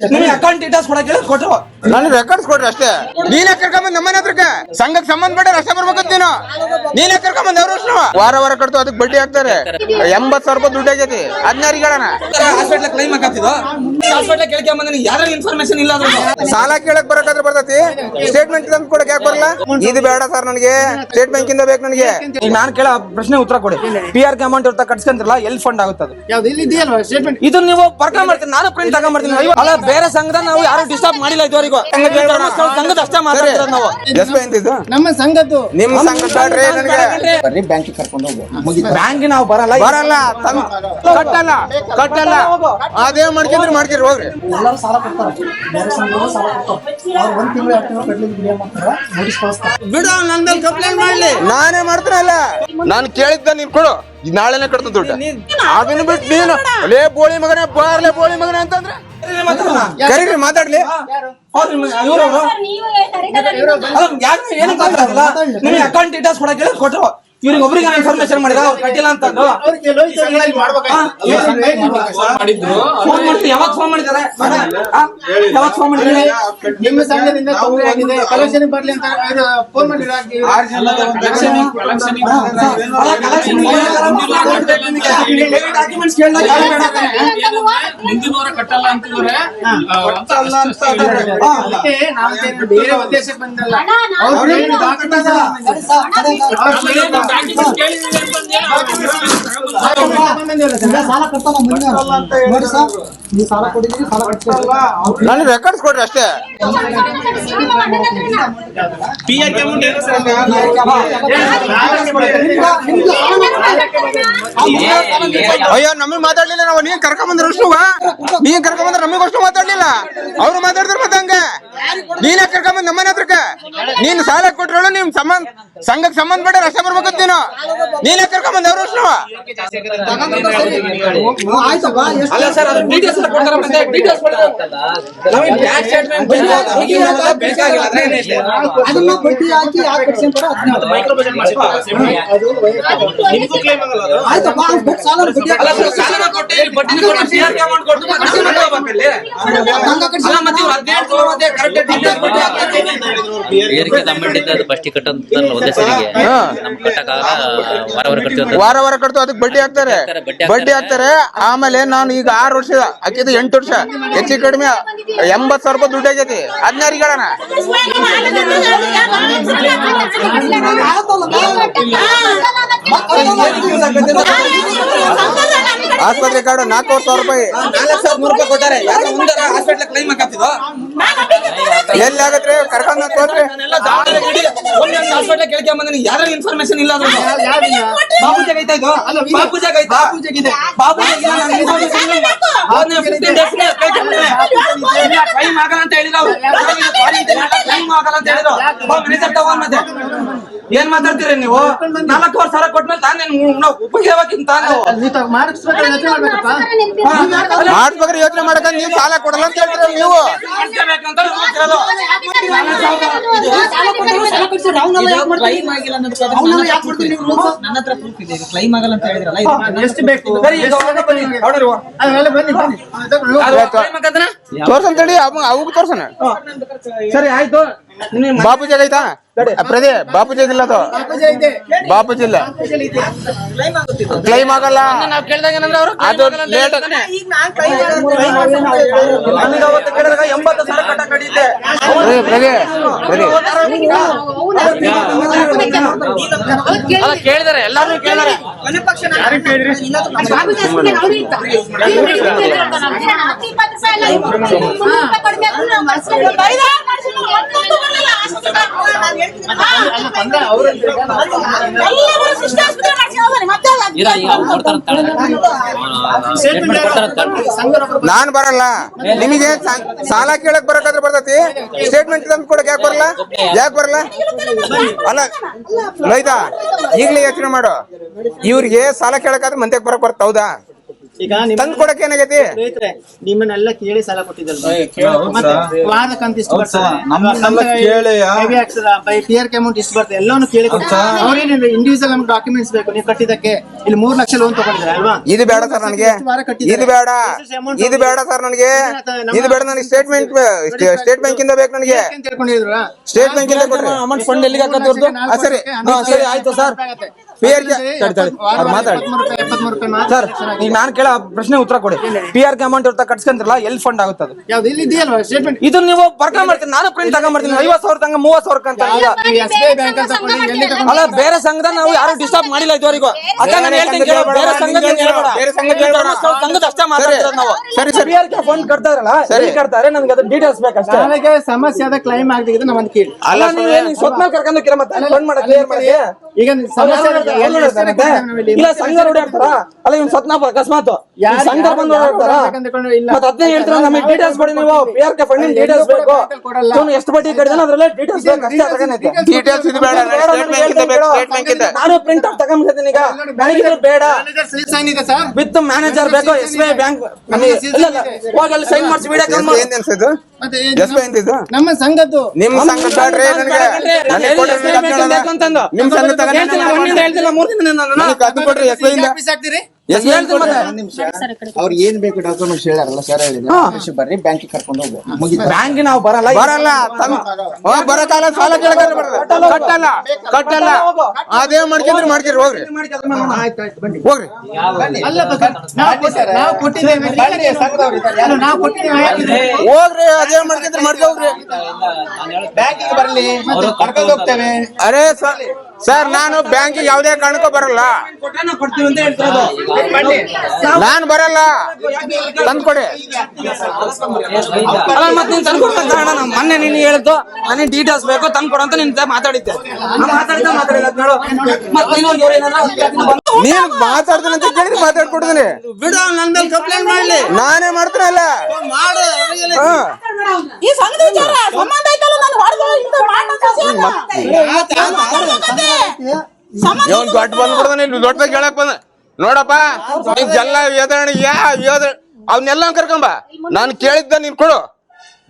ನಿಮ್ಗೆ account details ಕೊಡಕ್ಕೆ ಹೇಳಿ ಕೊಟ್ರು ನನಗೆ ರೆಕಾರ್ಡ್ಸ್ ಕೊಡ್ರಿ ಅಷ್ಟೇ. ನೀನೇ ಕರ್ಕೊಂಬಂದ್ ನಮ್ಮನೆ ಹತ್ರಕ್ಕೆ? ಸಂಘಕ್ಕೆ ಸಂಬಂಧಪಟ್ಟ ರಸ್ತೆ ಬರ್ಬೇಕಂತ ನೀನು? ನೀನೇ ಕರ್ಕೊಂಬಂದ್ ಅವ್ರ ವಾರ ವಾರ ಕಟ್ತು ಅದಕ್ಕೆ ಬಡ್ಡಿ ಹಾಕ್ತಾರೆ. ಎಂಬತ್ ಸಾವಿರ ರೂಪಾಯಿ ದುಡ್ಡು ಆಗೈತಿ. ಅದ್ನಾರಿಗೆ ಹೇಳೋಣ. ಹಾಸ್ಪಿಟ್ಲ್ ಕ್ಲೈಮ್ ಹಾಕತ್ತಿದ್ದು ಹಾಸ್ಪಿಟ್ಲ್ ಕೇಳ್ಕೊಂಡ್ ಬಂದಿನಿ ಯಾರು ಇನ್ಫಾರ್ಮೇಶನ್ ಇಲ್ಲ ಸಾಲ ಕೇಳಕ್ ಬರಕಾದ್ರೆ ಬರ್ತೈತಿ. ಸ್ಟೇಟ್ಮೆಂಟ್ ತಂದು ಕೊಡಕ್ ಯಾಕೆ ಬರಲ್ಲ? ಇದು ಬೇಡ ಸರ್ ನನಗೆ. ಸ್ಟೇಟ್ ಬ್ಯಾಂಕ್ ಇಂದ ಬೇಕು ನನಗೆ. ಈಗ ನಾನು ಕೇಳೋ ಪ್ರಶ್ನೆ ಉತ್ತರ ಕೊಡಿ. ಪಿ ಆರ್ ಕೆ ಅಮೌಂಟ್ ಇರ್ತಾ ಕಟ್ಸ್ಕೊಂತಿರಲ್ಲ ಎಲ್ಲಿ ಫಂಡ್ ಆಗುತ್ತೆ ಅದು ಯಾವ್ದು ಇಲ್ಲಿ ಇದೆಯಲ್ವಾ ಸ್ಟೇಟ್ಮೆಂಟ್ ಇದು ನೀವು ಪರ್ಕ ಮಾಡ್ತೀನಿ ನಾನು ಪ್ರಿಂಟ್ ತಗೊಂಡ್ಬರ್ತೀನಿ ಅಯ್ಯೋ, ಅಲ್ಲ ಬೇರೆ ಸಂಘದ ನಾವು ಯಾರು ಡಿಸ್ಟರ್ಬ್ ಮಾಡಿಲ್ಲ ಇದುವರೆಗೂ? ಧರ್ಮಸ್ಥಳ ಸಂಘದ ಅಷ್ಟೇ ಮಾತಾಡ್ತಿರೋದು ನಾವು. ಎಸ್ ಬೈ ಅಂತಿದ್ದು ನಮ್ಮ ಸಂಘದ್ದು. ನಿಮ್ ಸಂಘ ಬೇಡ್ರಿ ನನಗೆ. ಬ್ಯಾಂಕ್ ನಾವು ಬರಲ್ಲ. ಬರಲ್ಲ. ತಂದ್- ಕಟ್ಟಲ್ಲ. ಕಟ್ಟಲ್ಲ. ಅದೇ ಮಾಡ್ಕೊಂಡ್ರೆ ಮಾಡ್ಕಿರಿ ಹೋಗ್ರಿ. ಎಲ್ಲರೂ ಸಾಲ ಕೊಡ್ತಾರೆ. ಬೇರೆ ಸಂಘಗಳು ಸಾಲ ಕೊಡ್ತಾರೆ. ಅವ್ರು ಒಂದ್ ತಿಂಗಳು ಎರಡು ತಿಂಗಳು ಕಟ್ಲಿಕ್ಕೆ ಬಿಡಿಯ ಮಾಡ್ತಾರೆ ನೋಟಿಸ್ ಕಳಿಸ್ತಾರೆ ಬಿಡು ನನ್ನ ಮೇಲೆ ಕಂಪ್ಲೇಂಟ್ ಮಾಡ್ಲಿ. ನಾನೇ ಮಾಡ್ತೀನಲ್ಲ ನಾನು ಕೇಳಿದ್ದ ನೀನ್ ಕೊಡು. ನಾಳೆನೆ ಕಟ್ತ ದುಡ್ಡು. ಅದನ್ನ ಬಿಟ್ಟು ನೀನು ಅಲೇ ಬೋಳಿ ಮಗನೇ ಬಾರ್ಲೆ ಬೋಳಿ ಮಗನೇ ಅಂತಂದ್ರೆ? ಕರೀರಿ ಮಾತಾಡ್ಲಿ ನಿಮ್ಗೆ ಅಕೌಂಟ್ ಡೀಟೇಲ್ಸ್ ಕೊಡಕ್ಕೆ ಹೇಳಿ ಕೊಟ್ರು ಇವ್ರಿಗೆ ಒಬ್ರಿಗೆ ಇನ್ಫಾರ್ಮೇಶನ್ ಮಾಡಿದ ಅವ್ರು ಕಟ್ಟಿಲ್ಲ ಅಂತಂದು ಅವ್ರಿಗೆ ಲೋಹಿತ್ ಸಂಘದಲ್ಲಿ ಫೋನ್ ಯಾವಾಗ ಫೋನ್ ಮಾಡಿದಾರೆ? ಯಾವಾಗ ಫೋನ್ ಮಾಡಿದ್ರೆ ನಿಮ್ಮ ಸಂಘದಿಂದ ತೊಂದರೆ ಆಗಿದೆ ಕಲೆಕ್ಷನ್ ಬರ್ಲಿ ಅಂತ ಫೋನ್ ಮಾಡಿ ಡಾಕ್ಯುಮೆಂಟ್ಸ್ ಕೇಳಿದಾಗ ಯಾರು ಬೇಡ ಅಂತಾರೆ. ಮುಂದಿನ ವಾರ ಕಟ್ಟಲ್ಲ ಅಂತಿದ್ರೆ ಅದಕ್ಕೆ ನಾವು ಬೇರೆ ಉದ್ದೇಶಕ್ಕೆ ಬಂದಲ್ಲ. ನನಗೆ ರೆಕಾರ್ಡ್ಸ್ ಕೊಡ್ರಿ ಅಷ್ಟೇ. ಅಯ್ಯೋ ನಮಗೆ ಮಾತಾಡ್ಲಿಲ್ಲ ನಾವು ನೀನ್ ಕರ್ಕೊಂಬಂದ್ರ ಅಷ್ಟುವ ನೀನ್ ಕರ್ಕೊಂಬಂದ್ರ ನಮಗ್ ಅಷ್ಟು ಮಾತಾಡ್ಲಿಲ್ಲ. ಅವ್ರು ಮಾತಾಡಿದ್ರು ಮತ್ತೆ ಹಂಗ. ನೀನೇ ಕರ್ಕೊಂಬಂದ್ ನಮ್ಮನೆ ಹತ್ರಕ್ಕ. ನೀನ್ ಸಾಲ ಕೊಟ್ರಳು ನಿಮ್ ಸಂಬಂಧ ಸಂಘಕ್ಕೆ ಸಂಬಂಧ ಪಟ್ಟ ಅಷ್ಟೇ ಬರ್ಬೇಕಂತ ನೀನು. ನೀನೇ ಕರ್ಕೊಂಬಂದ್ ಅವ್ರು ಅಷ್ಟು? ಅದನ್ನ ಬಡ್ಡಿ ಹಾಕಿ ಯಾಕೆ ಆಯ್ತಪ್ಪ ಬಿಟ್ಟು ಸಾಲ ಬಡ್ಡಿ ಕೊಟ್ಟು ಕೊಟ್ಟು ಏರಿಕೆ ಅದು ಫಸ್ಟ್ ಕಟ್ಟಂತಾರಲ್ಲ ಒಂದೇ ಸರಿಗೆ. ನಮ್ ಕಟ್ಟಕ್ಕಾಗ ವಾರ ವಾರ ಕಟ್ತೀವಿ ವಾರ ವಾರ ಕಟ್ತು ಅದಕ್ಕೆ ಬಡ್ಡಿ ಹಾಕ್ತಾರೆ. ಬಡ್ಡಿ ಹಾಕ್ತಾರೆ ಆಮೇಲೆ ನಾನು ಈಗ ಆರು ವರ್ಷ ಹಾಕಿದ್ದು ಎಂಟು ವರ್ಷ. ಹೆಚ್ಚು ಕಡಿಮೆ ಎಂಬತ್ ಸಾವಿರ ರೂಪಾಯಿ ದುಡ್ಡು ಆಗೈತಿ. ಅದ್ನಾರಿಗೆ ಹೇಳೋಣ ಆಸ್ಪತ್ರೆ ಕಾರ್ಡ್ ನಾಲ್ಕೂವರೆ ಸಾವಿರ ರೂಪಾಯಿ. ನಾಲ್ಕು ಸಾವಿರದ ನೂರು ರೂಪಾಯಿ ಕೊಟ್ಟಾರೆ. ಯಾರೋ ಮುಂದಾರ ಹಾಸ್ಪಿಟ್ಲ್ ಕ್ಲೈಮ್ ಹಾಕತ್ತಿದ್ದು ಎಲ್ಲಿ ಆಗತ್ರಿ ಕರ್ಕೊಂಡ್ ತೋರ್ರಿ ಹಾಸ್ಪಿಟ್ಲ್ ಕೇಳ್ಕೊಂಡ್ ಬಂದಿನಿ. ಯಾರು ಇನ್ಫಾರ್ಮೇಶನ್ ಇಲ್ಲ ಅದ್ರಲ್ಲಿ? ಬಾಪೂಜಾಗ ಐತಾ ಇದು? ಬಾಪೂಜಾಗ ಐತಾ ಬಾಪೂಜಾಗಿದೆ ಬಾಪೂಜಾಗಿಲ್ಲ ನಾನು information ಇಲ್ಲ. ಅವ್ರನ್ನ 15 days ಗೆ ಕೇಳ್ಕೊಂಡ್ರೆ ಇಲ್ಲ ಕ್ಲೈಮ್ ಆಗಲ್ಲ ಅಂತ ಹೇಳಿದ್ರು ಆಗಲ್ಲ ಅಂತ ಹೇಳಿದ್ರು. ಮಿನಿಸ್ಟರ್ ತಗೊಂಡ್ ಮತ್ತೆ ಏನ್ ಮಾತಾಡ್ತೀರಿ ನೀವು? ನಾಲ್ಕೂವರೆ ಸಾವಿರ ಕೊಟ್ಮೇಲೆ ತಾನೇ ಉಪಯೋಗಕ್ಕಿಂತ ತಾನು ಯೋಚನೆ ಮಾಡಕ ನೀವು ಸಾಲ ಕೊಡಲ್ಲ ಅಂತ ಹೇಳ್ತೀರ ನೀವು? ಅವ್ ಅವಾಗ ತೋರ್ಸನ ಸರಿ ಆಯ್ತು. ಬಾಪೂಜಿ ಐತಾ ಪ್ರದೇ ಬಾಪೂಜಿ ಇಲ್ಲ ಅದು. ಬಾಪೂಜಿ ಇಲ್ಲ. ಕ್ಲೈಮ್ ಆಗಲ್ಲ. ಅದು ಲೇಟ್ ಎಂಬತ್ತು ಸಾವಿರ ಕಟ್ಟ ಕಡಿತೆ ಪ್ರದೇ ಪ್ರದೇ ಅಲ್ಲ ಕೇಳಿದಾರೆ ಎಲ್ಲಾರು ಕೇಳಿದಾರೆ ಇರ ಈಗ ಅವ್ರು ಕೊಡ್ತಾರ ಸ್ಟೇಟ್ಮೆಂಟ್ ಕೊಡ್ತಾರ ತಗೊಳ್ಳಿ. ನಾನ್ ಬರಲ್ಲ. ನಿಮಗೆ ಸಾಲ ಕೇಳಕ್ ಬರಕಾದ್ರೆ ಬರ್ತತಿ. ಸ್ಟೇಟ್ಮೆಂಟ್ ತಂದು ಕೊಡಕ್ ಯಾಕೆ ಬರಲ್ಲ? ಯಾಕೆ ಬರಲ್ಲ? ಅಲ್ಲ ಲೈತಾ ಈಗ್ಲೇ ಯೋಚನೆ ಮಾಡು. ಇವ್ರಿಗೆ ಸಾಲ ಕೇಳಕಾದ್ರೆ ಮಂತ್ಯಕ್ ಬರಕ್ ಬರ್ತ ಹೌದಾ? ಈಗ ತಂದ್ ಕೊಡಕ್ ಏನಾಗೈತಿ? ಸ್ನೇಹಿತರೆ ನಿಮ್ಮನ್ನೆಲ್ಲ ಕೇಳಿ ಸಾಲ ಕೊಟ್ಟಿದ್ದಲ್ವಾ? ಮತ್ತೆ ಬರ್ತದೆ. By P R K amount ಇಷ್ಟು ಬರ್ತದೆ. ಎಲ್ಲಾನು ಕೇಳಿ ಕೊಡ್ತಾರೆ. ಅವ್ರೇನಿಲ್ಲ ಇಂಡಿವಿಜುವಲ್ ನಮ್ಗೆ ಡಾಕ್ಯುಮೆಂಟ್ಸ್ ಬೇಕು ನೀವು ಕಟ್ಟಿದ್ದಕ್ಕೆ. ಇಲ್ಲಿ ಮೂರ್ ಲಕ್ಷ ಲೋನ್ ತಗೊಂಡಿದ್ರೆ ಅಲ್ವಾ? ಇದು ಬೇಡ ಸರ್ ನನಗೆ? ಇದು ಬೇಡ. ಇದು ಬೇಡ ಸರ್ ನನಗೆ. ಇದು ಬೇಡ ನನಗೆ ಸ್ಟೇಟ್ಮೆಂಟ್ ಸ್ಟೇಟ್ ಬ್ಯಾಂಕ್ ಇಂದ ಬೇಕು ನನಗೆ. ಸ್ಟೇಟ್ ಬ್ಯಾಂಕ್ ಇಂದ ಕೊಡ್ರಿ. ಅಮೌಂಟ್ ಫಂಡ್ ಎಲ್ಲಿಗೆ ಹಾಕತ್ತೆ? ಸರಿ. ಸರಿ ಆಯ್ತು ಸರ್. ಪಿ ಆರ್ ತಡಿ ತಡಿ. ಅವ್ರು ಮಾತಾಡಿ. ಸರ್ ಈಗ ನಾನು ಕೇಳೋ ಪ್ರಶ್ನೆ ಉತ್ತರ ಕೊಡಿ. ಪಿ ಆರ್ ಕೆ ಅಮೌಂಟ್ ಇರ್ತಾ ಕಟ್ಸ್ಕೊಂತಿರಲ್ಲ ಎಲ್ ಫಂಡ್ ಆಗುತ್ತೆ ಅದು ಯಾವ್ದು ಇಲ್ಲಿ ಇದೆಯಲ್ವಾ? ಸ್ಟೇಟ್ಮೆಂಟ್ ಇದು ನೀವು ಬರ್ಕೊಂಡ್ ಮಾಡ್ತೀನಿ ನಾನು ಪ್ರಿಂಟ್ ತಗೊಂಡ್ಬರ್ತೀನಿ ಐವತ್ ಸಾವಿರ ತಂಗ ಮೂವತ್ ಸಾವಿರ ಅಂತ ಈಗ ಎಸ್ ಬಿ ಐ ಬ್ಯಾಂಕ್ ಅಂತ ತಗೊಂಡು ಎಲ್ಲಿ ತಗೊಂಡು ಅಲ್ಲ ಬೇರೆ ಸಂಘದ ನಾವು ಯಾರು ಡಿಸ್ಟರ್ಬ್ ಮಾಡಿಲ್ಲ ಇದುವರೆಗೂ. ಅದ ನಾನು ಹೇಳ್ತೀನಿ ಕೇಳೋ ಬೇರೆ ಸಂಘದ ಏನ್ ಹೇಳ್ಬೇಡ. ಬೇರೆ ಸಂಘದ ಈ ಹೇಳ್ಬೇಡ. ಧರ್ಮಸ್ಥಳ ಸಂಘದ ಅಷ್ಟೇ ಮಾತಾಡ್ತಿರೋದು ನಾವು. ಸರಿ, ಸರಿ. ಆರ್ ಫಂಡ್ ಕಟ್ತಾರಲ್ಲ ಸರಿ. ಎಲ್ಲಿ ಕಟ್ತಾರೆ ನನಗೆ ಅದ್ರ ಡೀಟೇಲ್ಸ್ ಬೇಕಷ್ಟೇ. ನನಗೆ ಸಮಸ್ಯೆ ಆದ ಕ್ಲೈಮ್ ಆಗ್ತಿದೆ ನಾವು ಒಂದು ಕೇಳಿ. ಅಲ್ಲ ನೀವು ಏನು ಸ್ವತ್ ಮೇಲೆ ಕರ್ಕೊಂಡು ಕಿರ ಮತ್ತೆ ಫಂಡ್ ಮಾಡಕ್ ಕ್ಲಿಯರ್ ಮಾಡಿ. ಈಗ ಸಮಸ್ಯೆ ಇಲ್ಲಿ. ಸಂಘ ಓಡಾಡ್ತಾರ ಅಲ್ಲ ಇವ್ನು ಸತ್ನಾಪ ಅಕಸ್ಮಾತ್. ಸಂಘ ಬಂದು ಯಾರು ಓಡಾಡ್ತಾರ ಇಲ್ಲ. ಮತ್ತೆ ಅದನ್ನೇ ಹೇಳ್ತೀರ? ನಮಗೆ ಡೀಟೇಲ್ಸ್ ಕೊಡಿ ನೀವು. P R K fund details ಬೇಕು. ಕೊಡಲ್ಲ. ಎಷ್ಟು ಬಡ್ಡಿ ಕಟ್ಟಿದಾನ ಅದ್ರಲ್ಲೇ ಡೀಟೇಲ್ಸ್ ಬೇಕು. ಅಷ್ಟೇ ಅದ್ರಾಗೇನೈತೆ ಡೀಟೇಲ್ಸ್ ಇದು ಬೇಡ ಸ್ಟೇಟ್ ಬ್ಯಾಂಕ್ ಇಂದ ಬೇಕು ಸ್ಟೇಟ್ ಬ್ಯಾಂಕ್ ಇಂದ ನಾನು ಪ್ರಿಂಟ್ ಔಟ್ ತಗೊಂಡ್ಬಿಡ್ತೀನಿ ಈಗ. ನನಗಿದ್ರೆ ಬೇಡ. ಮ್ಯಾನೇಜರ್ ಸೈನ್ ಇದೆ ಸರ್. ವಿತ್ ಮ್ಯಾನೇಜರ್ ಬೇಕು ಎಸ್ ಬಿ ಐ ಬ್ಯಾಂಕ್ ಹೋಗಿ ಅಲ್ಲಿ ಸೈನ್ ಮಾಡಿಸಿ ವಿಡಿಯೋ ಕಾಲ್ ಏನ್ ಅನ್ಸೋದು? ಮತ್ತೆ ಎಸ್ ಬಿ ಇಂದ ಇದು ನಮ್ಮ ಸಂಘದ್ದು ನಿಮ್ ಸಂಘ ಬೇಡ್ರಿ ನನಗೆ. ನನಗೆ ಕೊಡ್ರಿ ನನಗೆ ಕೊಡ್ರಿ ಎಸ್ ಇಂದ. ಬಿ ಇಂದ ಅವ್ರು ಏನ್ ಬೇಕು ಡಾಕ್ಯುಮೆಂಟ್ಸ್ ಹೇಳಾರಲ್ಲ ಸರ್ ಹೇಳಿದ್ರೆ ಬರ್ರಿ ಬ್ಯಾಂಕಿಗೆ ಕರ್ಕೊಂಡು ಹೋಗು. ಮುಗಿತು. ಬ್ಯಾಂಕ್ ನಾವು ಬರಲ್ಲ. ಬರಲ್ಲ ಬರಕಾಲ ಸಾಲ ಕೇಳಕಾಲ ಬರಲ್ಲ. ಕಟ್ಟಲ್ಲ ಕಟ್ಟಲ್ಲ ಅದೇ ಮಾಡ್ಕೊಂಡ್ರಿ ಮಾಡ್ತೀರಿ ಹೋಗ್ರಿ. ಹೋಗ್ರಿ. ಹೋಗ್ರಿ ಅದೇ ಮಾಡ್ಕೊಂಡ್ರಿ ಮಾಡ್ಕೋಗ್ರಿ ಬ್ಯಾಂಕಿಗೆ ಬರಲಿ. ಕರ್ಕೊಂಡು ಹೋಗ್ತೇವೆ. ಅರೇ ಸರ್. ಸರ್ ನಾನು ಬ್ಯಾಂಕಿಗೆ ಯಾವುದೇ ಕಾರಣಕ್ಕೂ ಬರಲ್ಲ. ನಾನು ಬರಲ್ಲ. ತಂದ್ಕೊಡಿ ಮತ್ತೆ ನೀನ್ ತಂದು ಕೊಡ್ತಾ ಕಾರಣ ಮೊನ್ನೆ ನೀನು ಹೇಳಿದ್ದು ನನಗೆ ಡೀಟೇಲ್ಸ್ ಬೇಕು ತಂದು ಕೊಡು ಅಂತ ನಿನ್ ಜೊತೆ ಮಾತಾಡಿದ್ದೆ. ನಾನು ಮಾತಾಡಿದ್ದೆ ಮಾತಾಡಿಲ್ಲ ನೋಡು ಮತ್ತೆ ಇನ್ನೊಂದು ನೀನ್ ಮಾತಾಡ್ತೀನಿ ಅಂತ ಕೇಳಿದ್ರೆ ಮಾತಾಡ್ಕೊಡ್ತೀನಿ ಬಿಡು ನನ್ ಮೇಲೆ ಕಂಪ್ಲೇಂಟ್ ಮಾಡ್ಲಿ. ನಾನೇ ಮಾಡ್ತೀನಲ್ಲ ಮಾಡು ಹಾ ಈ ಸಂಘದ ವಿಚಾರ ಸಂಬಂಧ ಐತಲ್ಲ ನಾನು ಹೊಡೆದು ಇಂತ ಮಾಡ್ದ ಸಂಬಂಧ ಇವನ್ ದೊಡ್ಡ ಬಂದ್ಬಿಡ್ದಾನೆ ಇಲ್ಲಿ ದೊಡ್ಡದಾಗ ಹೇಳಕ್ ಬಂದ. ನೋಡಪ್ಪ ನೀನ್ ಜಲ್ಲ ಯಾ ಯೋಧ ಅವನ್ನೆಲ್ಲ ಕರ್ಕೊಂಬ ನಾನು ಕೇಳಿದ್ದ ನೀನ್ ಕೊಡು.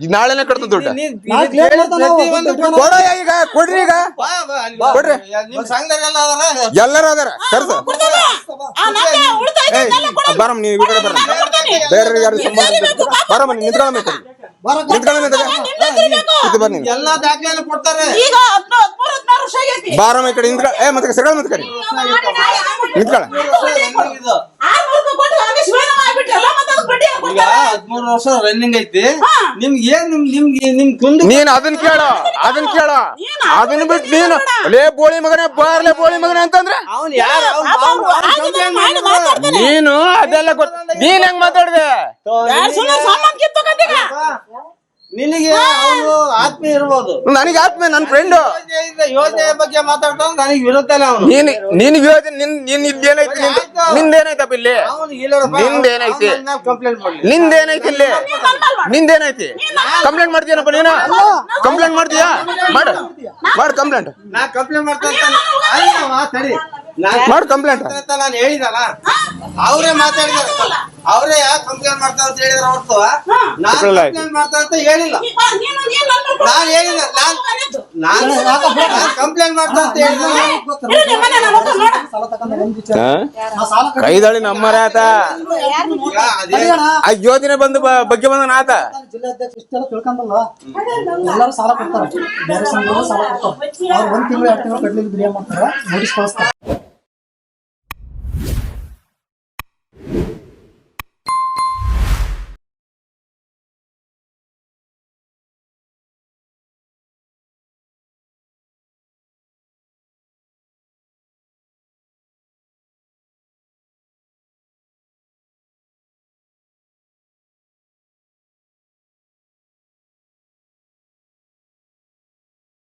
ನಾಳೆನೆ ಕಡ್ತ ದುಡ್ಡು. ಕೊಡ ಈಗ ಕೊಡ್ರಿ ಈಗ. ಕೊಡ್ರಿ. ಎಲ್ಲರೂ ಅದಾರ. ಕೊಡು. ಬರಮ್ಮ ನೀವು ಈ ಕಡೆ ಬರಮ್ಮ ಬೇರೆ ಯಾರು ಸಂಬಂಧ. ಬರಮ್ಮ ನೀನ್ ನಿಂತ್ಕೊಳ್ಳ ನಿಂತ್ಕೊಳ್ಳ ಇದು ಬರ್ರಿ ನೀನು. ಎಲ್ಲಾ ದಾಖಲೆ ಕೊಡ್ತಾರೆ. ಈಗ ಹದ್ನೋ ಹದ್ಮೂರು ಹದಿನಾರು ಬಾರಮ್ಮ ಈ ಕಡೆ ನಿಂತ್ಕೊಳ್ಳ ಏ ಮತ್ತೆ ಸಿಗಳ ಮತ್ತೆ ಕರಿ ನಿಂತ್ಕೊಳ್ಳ ಆರ್ನೂರು ರೂಪಾಯಿ ಕೊಟ್ಟು ಹಂಗೆ ಶಿವಣ್ಣ ಮಾಡ್ಬಿಟ್ರಲ್ಲ ಮತ್ತೆ ಅದಕ್ಕೆ ಬಡ್ಡಿ ಯಾಕ್ ಈಗ ಕೊಡ್ತಾರೆ? ಹದಿಮೂರು ವರ್ಷ ರನ್ನಿಂಗ್ ಐತಿ. ನಿಮ್ಗೆ ಏನ್ ನಿಮ್ ನಿಮ್ಗೆ ನಿಮ್ ಕುಂದು ನೀನ್ ಅದನ್ ಕೇಳು ಅದನ್ ಕೇಳು. ಅದನ್ನ ಬಿಟ್ಟು ನೀನು. ಲೇ ಬೋಳಿ ಮಗನೇ ಬಾರ್ಲೆ ಬೋಳಿ ಮಗನೇ ಅಂತಂದ್ರೆ? ಅವ್ನ್ ಯಾರು ನೀನು ಅದೆಲ್ಲ ಗೊತ್ತ ನೀನ್ ಹೆಂಗ್ ಮಾತಾಡ್ದೆ? ಸುಮ್ನೆ ಕಿತ್ತುಕೊಂಡೀಗ? ನಿನಗೆ ಅವನು ಆತ್ಮೀಯ ಇರ್ಬೋದು. ನನಗೆ ಆತ್ಮೆ ನನ್ನ ಫ್ರೆಂಡ್ ಯೋಜನೆ ಬಗ್ಗೆ ಮಾತಾಡ್ತಾ ನನಗೆ ವಿರುದ್ಧನೇ ಅವನು. ನೀನ್ ನಿನ್ ಯೋಜನೆ ನಿನ್ ನಿನ್ ಇಲ್ಲಿ ಏನೈತಿ ನಿಂದ ನಿಂದೇನೈತಪ್ಪ ಇಲ್ಲಿ ನಿಂದೇನೈತಿ ಕಂಪ್ಲೇಂಟ್ ಮಾಡ್ಲಿ. ನಿಂದೇನೈತಿ ಇಲ್ಲಿ? ನಿಂದೇನೈತಿ ಕಂಪ್ಲೇಂಟ್ ಮಾಡ್ತೀಯನಪ್ಪ ನೀನು? ಕಂಪ್ಲೇಂಟ್ ಮಾಡ್ತೀಯಾ? ಮಾಡು. ಮಾಡು ಕಂಪ್ಲೇಂಟ್ ನಾ ಕಂಪ್ಲೇಂಟ್ ಮಾಡ್ತಾ ಅಂತ ಸರಿ. ಮಾಡು ಕಂಪ್ಲೇಂಟ್ ಅಂತ ನಾನು ಹೇಳಿದಲ್ಲ? ಅವರೇ ಮಾತಾಡಿದಾರೆ. ಅವರೇ ಯಾಕೆ ಕಂಪ್ಲೇಂಟ್ ಮಾಡ್ತಾರೆ ಅಂತ ಹೇಳಿದ್ರೆ ಹೊರತು? ನಾನು ಕಂಪ್ಲೇಂಟ್ ಮಾಡ್ತಾ ಅಂತ ಹೇಳಿಲ್ಲ. ನೀನು ಹೇಳಿಲ್ಲ. ನಾನು ನಾನು ಕಂಪ್ಲೇಂಟ್ ಮಾಡ್ತಾ ಅಂತ ಹೇಳಿಲ್ಲ. ಕೈದಾಳಿ ನಮ್ಮರ ಆತ. ಆ ಯೋಜನೆ ಬಂದು ಬ- ಬಗ್ಗೆ ಬಂದ ಆತ. ಜಿಲ್ಲಾಧ್ಯಕ್ಷ ಇಷ್ಟೆಲ್ಲ ತಿಳ್ಕೊಂಡಲ್ಲ ಎಲ್ಲರೂ ಸಾಲ ಕೊಡ್ತಾರೆ. ಬೇರೆ ಸಂಘಗಳು ಸಾಲ ಕೊಡ್ತಾರೆ. ಅವ್ರು ಒಂದ್ ತಿಂಗಳು ಎರಡು ತಿಂಗಳು ಕಟ್ಲಿಕ್ಕೆ ಬಿರಿಯಾನಿ ಮಾಡ್ತಾರೆ. ನೋಟಿಸ್ ಕಳಿಸ್ತಾರೆ